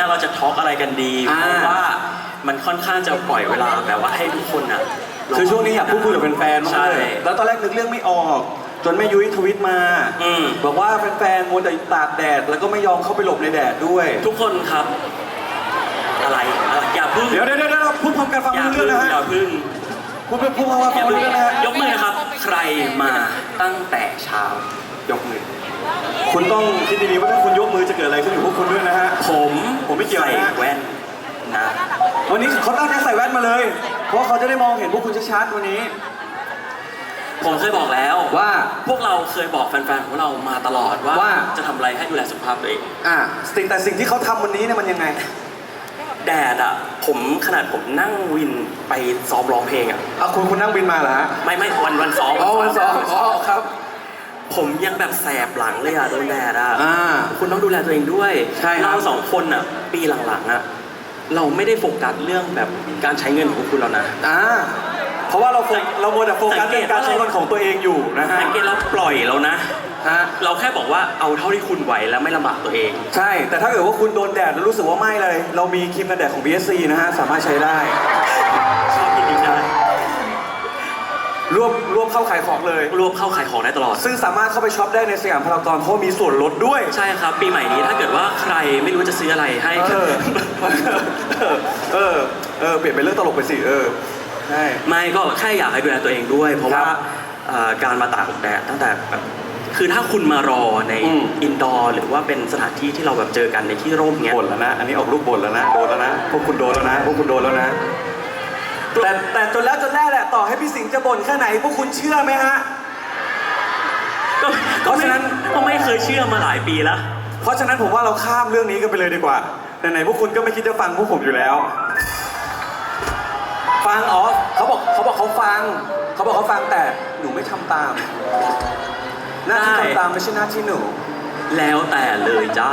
นี้ยเราจะทอล์กอะไรกันดีอ่าเพราะว่ามันค่อนข้างจะปล่อยเวลาแบบว่าให้ทุกคนอะคือช่วงนี้อยากพูดคุยกับแฟนๆมากใช่ เลยแล้วตอนแรกนึกเรื่องไม่ออก จนแม่ยุ้ยทวิตมาอืม บอกว่าแฟนๆมัวแต่ตากแดด แล้วก็ไม่ยอมเข้าไปหลบในแดดด้วย ทุกคนครับ อะไรอะไรอย่าพึ่งเดี๋ยวเดี๋ยวเดี๋ยวพูดพร้อมกันฟังอย่ารู้เรื่พึ่องงนะฮะอย่าพึ่งพูดพูดพร้อมกันอฟัย่างรู้พึ่งเรื่องนะฮะยกมือนะครับ ใครมาตั้งแต่เช้ายกมือ คุณต้องคิดดีๆว่าถ้าคุณยกมือจะเกิดอะไรขึ้นกับพวกคุณด้วยนะฮะผมผม ไม่เกี่ยวนะใส่แว่นนะวันนี้เขาตั้งใจใส่แว่นมาเลย เพราะเขาจะได้มองเห็นพวกคุณชัดๆวันนี้ ผมเคยบอกแล้วว่า พวกเราเคยบอกแฟนๆของเรามาตลอดว่าว่า จะทำอะไรให้ดูแลสุขภาพตัวเอง อ่าสิ่งแต่สิ่งที่เขาทำวันนี้เนี่ยมันยังไง แดดอะ ผมขนาดผมนั่งวินไปซ้อมร้องเพลงอะ เอาคุณคุณนั่งบินมาเหรอฮะ ไม่ไม่วันวันซ้อมอ๋อวันสองอ๋อครับ ผมยังแบบแสบหลังเลยอะโดนแดดอะอ่า คุณต้องดูแลตัวเองด้วยใช่ครับ เราสองคนอะ ปีหลังๆอะเราไม่ได้โฟกัสเรื่องแบบการใช้เงินของคุณแล้วนะ อ่า เพราะว่าเราโฟกเราโมวแต่โฟกัสเรื่องการใช้เงินของตัวเองอยู่นะฮะสังเกตเราปล่อยแล้วนะ ฮะ เราแค่บอกว่าเอาเท่าที่คุณไหวแล้วไม่ลำบากตัวเอง ใช่ แต่ถ้าเกิดว่าคุณโดนแดดแล้วรู้สึกว่าไม่เลย เรามีครีมกันแดดของ BSC นะฮะ สามารถใช้ได้ ชอบจริงๆนะร วบรวบเข้าขายของเลย รวบเข้าขายของได้ตลอด ซึ่งสามารถเข้าไปช็อปได้ในสยามพารากอนเพราะว่ามีส่วนลดด้วย ใช่ครับ ปีใหม่นี้ถ้าเกิดว่าใครไม่รู้จะซื้ออะไรให้ เออ เออ เออ เปลี่ยนเป็นเรื่องตลกไปสิ เออ ใช่ ไม่ก็แค่อยากให้ดูแลตัวเองด้วย เพราะครับว่าเอ่อการมาตากแดดตั้งแต่แบบคือถ้าคุณมารอในอืม อินดอร์หรือว่าเป็นสถานที่ที่เราแบบเจอกันในที่ร่มเงี้ยบ่นแล้วนะ อันนี้ออกลูกบ่นแล้วนะ โดนแล้วนะ พวกคุณโดนแล้วนะ พวกคุณโดนแล้วนะ แต่แต่จนแล้ว จนแรกแหละต่อให้พี่สิงห์จะบ่นแค่ไหนพวกคุณเชื่อไหมฮะ ก็เพราะฉะนั้น ก็ไม่เคยเชื่อมาหลายปีแล้ว เพราะฉะนั้นผมว่าเราข้ามเรื่องนี้กันไปเลยดีกว่าไหนๆพวกคุณก็ไม่คิดจะฟังพวกผมอยู่แล้ว ฟังอ๋อเขาบอกเขาบอกเขาฟัง เขาบอกเขาฟังแต่หนูไม่ทำตาม หน้าที่ได้ ทำตามไม่ใช่หน้าที่หนู แล้วแต่เลยจ้า